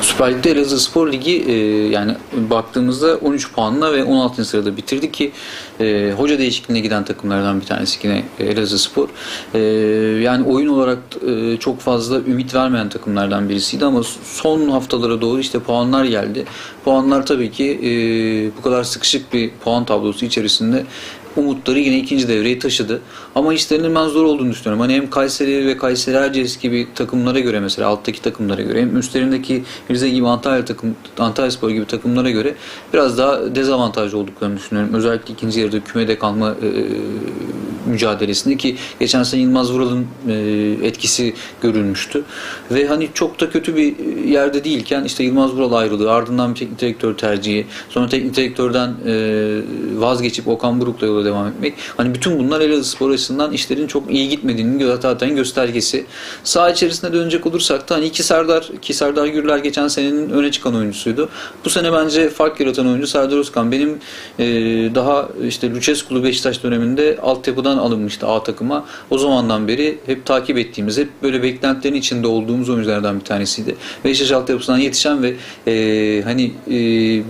Süper Lig'de Elazığ Spor Ligi e, yani baktığımızda 13 puanla ve 16. sırada bitirdi ki e, hoca değişikliğine giden takımlardan bir tanesi yine Elazığ Spor. E, yani oyun olarak e, çok fazla ümit vermeyen takımlardan birisiydi ama son haftalara doğru işte puanlar geldi. Puanlar tabii ki e, bu kadar sıkışık bir puan tablosu içerisinde umutları yine ikinci devreyi taşıdı. Ama işlerinin ben zor olduğunu düşünüyorum. Hani hem Kayseri ve Kayseri Erciyes gibi takımlara göre mesela alttaki takımlara göre hem üstlerindeki Rize gibi Antalya takım Antalya Spor gibi takımlara göre biraz daha dezavantajlı olduklarını düşünüyorum. Özellikle ikinci yarıda kümede kalma e, mücadelesinde ki geçen sene Yılmaz Vural'ın e, etkisi görülmüştü. Ve hani çok da kötü bir yerde değilken işte Yılmaz Vural ayrılığı ardından bir teknik direktör tercihi sonra teknik direktörden e, vazgeçip Okan Buruk'la yola devam etmek. Hani bütün bunlar Elazığ Spor açısından işlerin çok iyi gitmediğinin zaten göstergesi. Sağ içerisine dönecek olursak da hani iki Serdar, ki Serdar Gürler geçen senenin öne çıkan oyuncusuydu. Bu sene bence fark yaratan oyuncu Serdar Özkan. Benim e, daha işte Lucescu'lu Beşiktaş döneminde altyapıdan alınmıştı A takıma. O zamandan beri hep takip ettiğimiz, hep böyle beklentilerin içinde olduğumuz oyunculardan bir tanesiydi. Beşiktaş altyapısından yetişen ve e, hani e,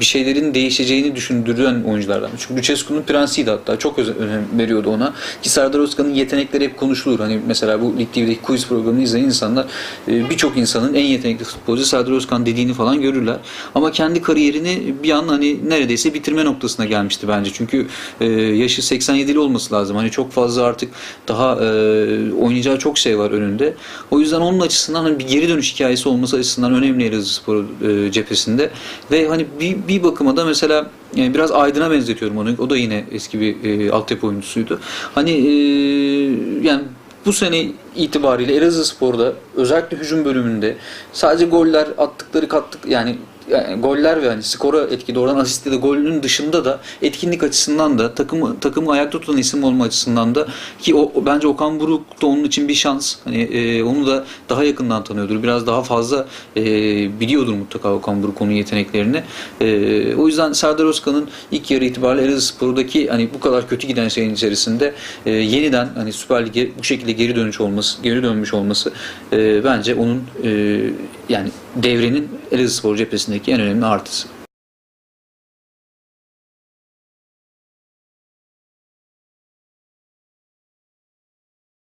bir şeylerin değişeceğini düşündüren oyunculardan. Çünkü Lucescu'nun prensiydi hatta. Çok önem veriyordu ona. Ki Serdar Özkan'ın yetenekleri hep konuşulur. Hani mesela bu Lig TV'deki quiz programını izleyen insanlar e, birçok insanın en yetenekli futbolcu Serdar Özkan dediğini falan görürler. Ama kendi kariyerini bir an hani neredeyse bitirme noktasına gelmişti bence. Çünkü e, yaşı 87'li olması lazım. Hani çok fazla artık daha e, oynayacağı çok şey var önünde. O yüzden onun açısından hani bir geri dönüş hikayesi olması açısından önemli Elazığ Spor e, cephesinde. Ve hani bir, bir bakıma da mesela yani biraz Aydın'a benzetiyorum onu. O da yine eski bir e, altyapı oyuncusuydu. Hani e, yani bu sene itibariyle Elazığ Spor'da özellikle hücum bölümünde sadece goller attıkları kattık yani yani goller ve hani skora etkili oradan asist ya da golünün dışında da etkinlik açısından da takımı takımı ayakta tutan isim olma açısından da ki o- bence Okan Buruk da onun için bir şans. Hani e, onu da daha yakından tanıyordur. Biraz daha fazla e, biliyordur mutlaka Okan Buruk onun yeteneklerini. E, o yüzden Serdar Özkan'ın ilk yarı itibariyle Elazığspor'daki hani bu kadar kötü giden şeyin içerisinde e, yeniden hani Süper Lig'e bu şekilde geri dönüş olması, geri dönmüş olması e, bence onun e, yani devrenin Elazığspor cephesindeki en önemli artısı.